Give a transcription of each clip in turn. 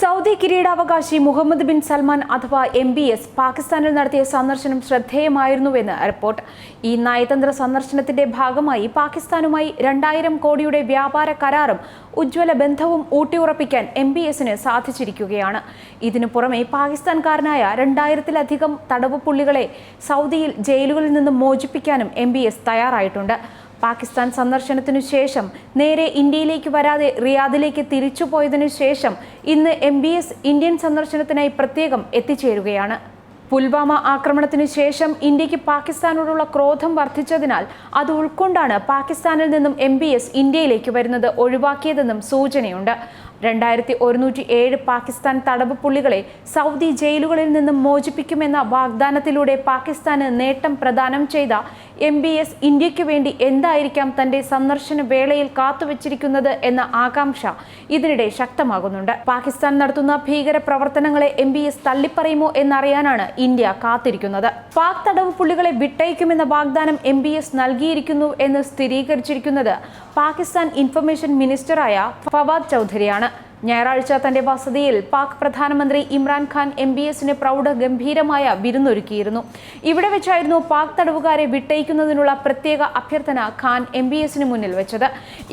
Saudi കിരീടാവകാശി Muhammad bin Salman അഥവാ M B S പാകിസ്ഥാനിൽ നടത്തിയ സന്ദർശനം ശ്രദ്ധേയമായിരുന്നുവെന്ന് റിപ്പോർട്ട്. ഈ നയതന്ത്ര സന്ദർശനത്തിന്റെ ഭാഗമായി പാകിസ്ഥാനുമായി രണ്ടായിരം കോടിയുടെ വ്യാപാര കരാറും ഉജ്ജ്വല ബന്ധവും ഊട്ടിയുറപ്പിക്കാൻ എം ബി എസിന് സാധിച്ചിരിക്കുകയാണ്. ഇതിനു പുറമെ പാകിസ്ഥാൻകാരനായ രണ്ടായിരത്തിലധികം തടവ് പുള്ളികളെ സൗദിയിൽ ജയിലുകളിൽ നിന്ന് മോചിപ്പിക്കാനും എം ബി എസ് തയ്യാറായിട്ടുണ്ട്. പാകിസ്ഥാൻ സന്ദർശനത്തിനു ശേഷം നേരെ ഇന്ത്യയിലേക്ക് വരാതെ റിയാദിലേക്ക് തിരിച്ചുപോയതിനു ശേഷം ഇന്ന് എം ബി എസ് ഇന്ത്യൻ സന്ദർശനത്തിനായി പ്രത്യേകം എത്തിച്ചേരുകയാണ്. പുൽവാമ ആക്രമണത്തിനു ശേഷം ഇന്ത്യയ്ക്ക് പാകിസ്ഥാനോടുള്ള ക്രോധം വർദ്ധിച്ചതിനാൽ അത് ഉൾക്കൊണ്ടാണ് പാകിസ്ഥാനിൽ നിന്നും എം ബി എസ് ഇന്ത്യയിലേക്ക് വരുന്നത് ഒഴിവാക്കിയതെന്നും സൂചനയുണ്ട്. രണ്ടായിരത്തി ഒരുന്നൂറ്റി ഏഴ് പാകിസ്ഥാൻ തടവ് പുള്ളികളെ സൗദി ജയിലുകളിൽ നിന്നും മോചിപ്പിക്കുമെന്ന വാഗ്ദാനത്തിലൂടെ പാകിസ്ഥാന് നേട്ടം പ്രദാനം ചെയ്ത എം ബി എസ് ഇന്ത്യയ്ക്ക് വേണ്ടി എന്തായിരിക്കാം തന്റെ സന്ദർശന വേളയിൽ കാത്തുവച്ചിരിക്കുന്നത് എന്ന ആകാംക്ഷ ഇതിനിടെ ശക്തമാകുന്നുണ്ട്. പാകിസ്ഥാൻ നടത്തുന്ന ഭീകര പ്രവർത്തനങ്ങളെ എം ബി എസ് തള്ളിപ്പറയുമോ എന്നറിയാനാണ് ഇന്ത്യ കാത്തിരിക്കുന്നത്. പാക് തടവ് പുള്ളികളെ വിട്ടയക്കുമെന്ന വാഗ്ദാനം എം ബി എസ് നൽകിയിരിക്കുന്നു എന്ന് സ്ഥിരീകരിച്ചിരിക്കുന്നത് പാകിസ്ഥാൻ ഇൻഫർമേഷൻ മിനിസ്റ്ററായ ഫവാദ് ചൗധരിയാണ്. ഞായറാഴ്ച തന്റെ വസതിയിൽ പാക് പ്രധാനമന്ത്രി ഇമ്രാൻഖാൻ എം ബി എസിന് പ്രൗഢ ഗംഭീരമായ വിരുന്നൊരുക്കിയിരുന്നു. ഇവിടെ വെച്ചായിരുന്നു പാക് തടവുകാരെ വിട്ടയിക്കുന്നതിനുള്ള പ്രത്യേക അഭ്യർത്ഥന ഖാൻ എം ബി എസിന് മുന്നിൽ വെച്ചത്.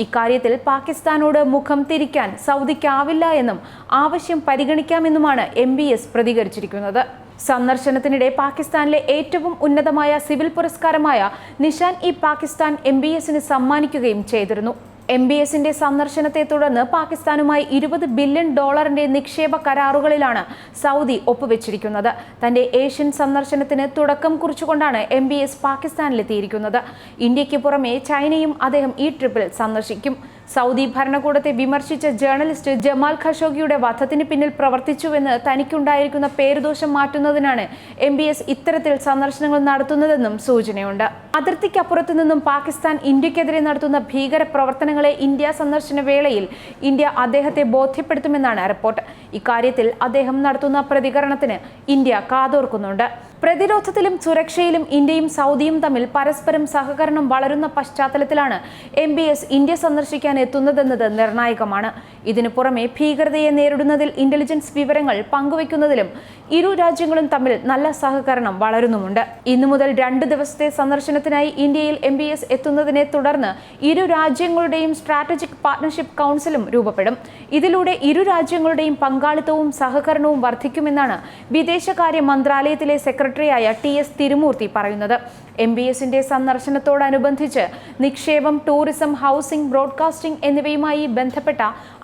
ഇക്കാര്യത്തിൽ പാകിസ്ഥാനോട് മുഖം തിരിക്കാൻ സൗദിക്കാവില്ല എന്നും ആവശ്യം പരിഗണിക്കാമെന്നുമാണ് എം ബി എസ് പ്രതികരിച്ചിരിക്കുന്നത്. സന്ദർശനത്തിനിടെ പാകിസ്ഥാനിലെ ഏറ്റവും ഉന്നതമായ സിവിൽ പുരസ്കാരമായ നിഷാൻ ഇ പാകിസ്ഥാൻ എം ബി എസിന് സമ്മാനിക്കുകയും ചെയ്തിരുന്നു. എം ബി എസിന്റെ സന്ദർശനത്തെ തുടർന്ന് പാകിസ്ഥാനുമായി ഇരുപത് ബില്യൺ ഡോളറിന്റെ നിക്ഷേപ കരാറുകളിലാണ് സൗദി ഒപ്പുവെച്ചിരിക്കുന്നത്. തന്റെ ഏഷ്യൻ സന്ദർശനത്തിന് തുടക്കം കുറിച്ചുകൊണ്ടാണ് എം ബി എസ് പാകിസ്ഥാനിലെത്തിയിരിക്കുന്നത്. ഇന്ത്യയ്ക്ക് പുറമെ ചൈനയും അദ്ദേഹം ഈ ട്രിപ്പിൽ സന്ദർശിക്കും. സൗദി ഭരണകൂടത്തെ വിമർശിച്ച ജേർണലിസ്റ്റ് ജമാൽ ഖഷോഗിയുടെ വധത്തിന് പിന്നിൽ പ്രവർത്തിച്ചുവെന്ന് തനിക്കുണ്ടായിരിക്കുന്ന പേരുദോഷം മാറ്റുന്നതിനാണ് എം ബി എസ് ഇത്തരത്തിൽ സന്ദർശനങ്ങൾ നടത്തുന്നതെന്നും സൂചനയുണ്ട്. അതിർത്തിക്കപ്പുറത്തു നിന്നും പാകിസ്ഥാൻ ഇന്ത്യക്കെതിരെ നടത്തുന്ന ഭീകര പ്രവർത്തനങ്ങളെ ഇന്ത്യ സന്ദർശന വേളയിൽ ഇന്ത്യ അദ്ദേഹത്തെ ബോധ്യപ്പെടുത്തുമെന്നാണ് റിപ്പോർട്ട്. ഇക്കാര്യത്തിൽ അദ്ദേഹം നടത്തുന്ന പ്രതികരണത്തിന് ഇന്ത്യ കാതോർക്കുന്നുണ്ട്. പ്രതിരോധത്തിലും സുരക്ഷയിലും ഇന്ത്യയും സൗദിയും തമ്മിൽ പരസ്പരം സഹകരണം വളരുന്ന പശ്ചാത്തലത്തിലാണ് എം ബി എസ് ഇന്ത്യ സന്ദർശിക്കാൻ എത്തുന്നതെന്നത് നിർണായകമാണ്. ഇതിനു പുറമെ ഭീകരതയെ നേരിടുന്നതിൽ ഇന്റലിജൻസ് വിവരങ്ങൾ പങ്കുവയ്ക്കുന്നതിലും ഇരു രാജ്യങ്ങളും തമ്മിൽ നല്ല സഹകരണം വളരുന്നുമുണ്ട്. ഇന്നു മുതൽ രണ്ട് ദിവസത്തെ സന്ദർശനത്തിനായി ഇന്ത്യയിൽ എം ബി എസ് എത്തുന്നതിനെ തുടർന്ന് ഇരു രാജ്യങ്ങളുടെയും സ്ട്രാറ്റജിക് പാർട്ണർഷിപ്പ് കൗൺസിലും രൂപപ്പെടും. ഇതിലൂടെ ഇരു രാജ്യങ്ങളുടെയും പങ്കാളിത്തവും സഹകരണവും വർദ്ധിക്കുമെന്നാണ് വിദേശകാര്യ മന്ത്രാലയത്തിലെ സെക്രട്ടറിയായ ടി എസ് തിരുമൂർത്തി പറയുന്നത്. എം ബി എസിന്റെ സന്ദർശനത്തോടനുബന്ധിച്ച് നിക്ഷേപം ടൂറിസം ഹൗസിംഗ് ബ്രോഡ്കാസ്റ്റിംഗ് എന്നിവയുമായി ബന്ധപ്പെട്ട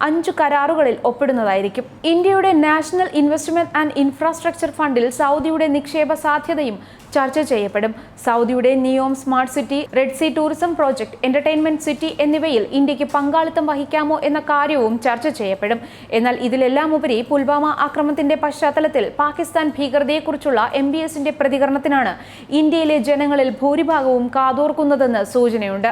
അഞ്ചു കരാറുകളിൽ ഒപ്പിടുന്നതായിരിക്കും. ഇന്ത്യയുടെ നാഷണൽ ഇൻവെസ്റ്റ്മെന്റ് ആൻഡ് ഇൻഫ്രാസ്ട്രക്ചർ ഫണ്ടിൽ സൗദിയുടെ നിക്ഷേപ സാധ്യതയും ചർച്ച ചെയ്യപ്പെടും. സൗദിയുടെ Neom smart city Red Sea tourism project entertainment city എന്നിവയിൽ ഇന്ത്യയ്ക്ക് പങ്കാളിത്തം വഹിക്കാമോ എന്ന കാര്യവും ചർച്ച ചെയ്യപ്പെടും. എന്നാൽ ഇതിലെല്ലാം ഉപരി പുൽവാമ ആക്രമണത്തിന്റെ പശ്ചാത്തലത്തിൽ പാകിസ്ഥാൻ ഭീകരതയെക്കുറിച്ചുള്ള എം ബി എസിന്റെ പ്രതികരണത്തിനാണ് ഇന്ത്യയിലെ ജനങ്ങളിൽ ഭൂരിഭാഗവും കാതോർക്കുന്നതെന്ന് സൂചനയുണ്ട്.